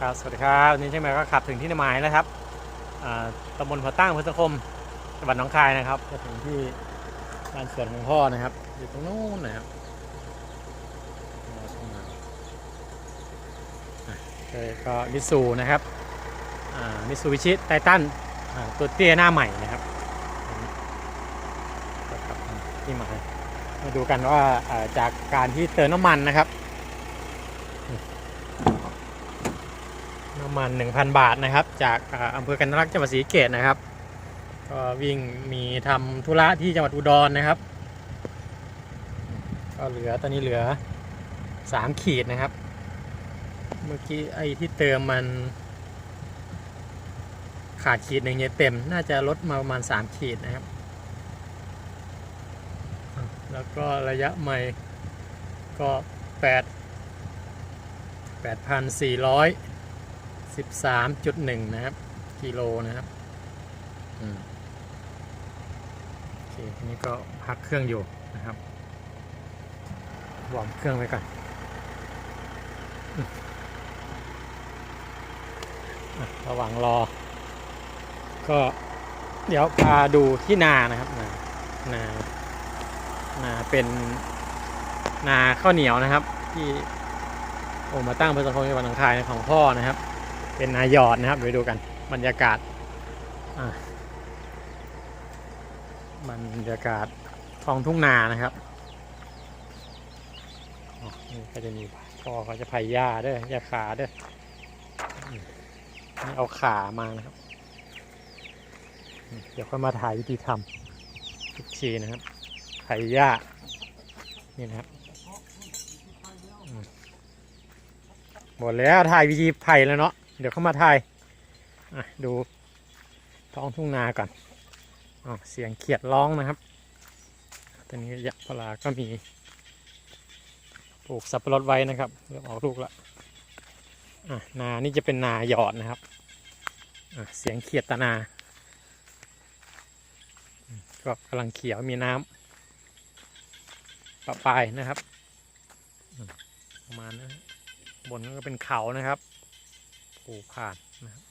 ครับสวัสดีครับวันนี้ใช่ไหมก็ขับถึงที่นหมายแล้วครับตำบลพอตั้งพุทธคมจังหวัดหนองคายนะครับจะถึงที่บ้านสวนของพ่อนะครับ อยู่ตรงนู้นนะครับเข้ามาอะเคยก็มิสูนะครับมิสูบิชิไททันตัวเตี้ยหน้าใหม่นะครับที่หมายมาดูกันว่าจากการที่เติมน้ำมันนะครับ มัน1,000 บาทนะครับ จากอำเภอกันทรักษ์จังหวัดศรีเกตนะครับ ก็วิ่งมีทำธุระที่จังหวัดอุดรนะครับ ก็เหลือตอนนี้เหลือ 3 ขีดนะครับ เมื่อกี้ไอ้ที่เติมมัน ขาดขีดหนึ่งเนี่ยเต็ม น่าจะลดมาประมาณ 3 ขีดนะครับ แล้วก็ระยะไม่ก็8 8,400 13.1นะครับ กิโลนะครับอืมโอเคทีนี้ก็พักเครื่องอยู่นะครับวอร์มเครื่องไว้ก่อนอระหว่างรอ ก็เดี๋ยวพาดูที่นานะครับนานานาเป็นนาข้าวเหนียวนะครับ ที่โอมาตั้งเพื่อสังคมในวันอังคารของพ่อนะครับ เป็นนายอดนะครับเดี๋ยวไปดูกันบรรยากาศบรรยากาศท้องทุ่งนานะครับนี่ก็จะมีพ่อเขาจะไผ่หญ้าด้วยหญ้าขาด้วยนี่เอาขามานะครับ เดี๋ยวค่อยมาถ่ายวิธีทำทุกทีนะครับไผ่หญ้านี่นะครับหมดแล้วถ่ายวิธีไผ่แล้วเนาะ เดี๋ยวเข้ามาถ่ายดูท้องทุ่งนาก่อนอเสียงเขียดร้องนะครับตอนนี้ยะพลาก็มีปลูกสับปะรดไว้นะครับเริ่มออกลูกละนานี่จะเป็นนาหยอดนะครับเสียงเขียดตะนาก็กำลังเขียวมีน้ำปะปายนะครับ ประมาณนั้บนก็เป็นเขานะครับ ผูผ่านนะครับ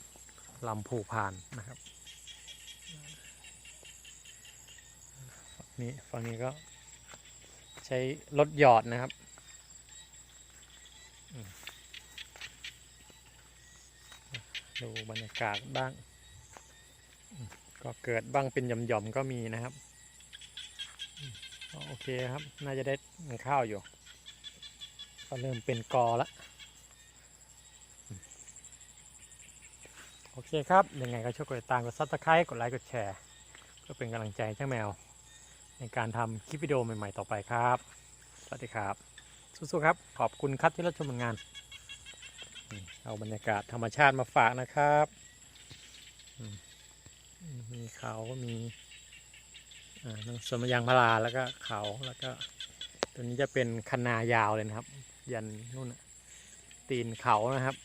ลำผูผ่านนะครับนี้ฝั่งนี้ก็ใช้รถหยอดนะครับดูบรรยากาศบ้าง ก็เกิดบ้างเป็นหย่อมๆก็มีนะครับ โอเคครับ น่าจะได้ข้าวอยู่ ก็เริ่มเป็นกอแล้ว โอเคครับ ยังไงก็ช่วยกดติดตาม กดซับสไครต์กดไลค์ กดแชร์ เพื่อเป็นกำลังใจให้เจ้าแมว ในการทำคลิปวิดีโอใหม่ๆต่อไปครับ สวัสดีครับ สู้ๆครับ ขอบคุณครับที่รับชมงาน เอาบรรยากาศธรรมชาติมาฝากนะครับ มีเขามีสวนมะยางพาราแล้วก็เขาแล้วก็ตัวนี้จะเป็นคนายาวเลยนะครับ ยันนู่นตีนเขานะครับ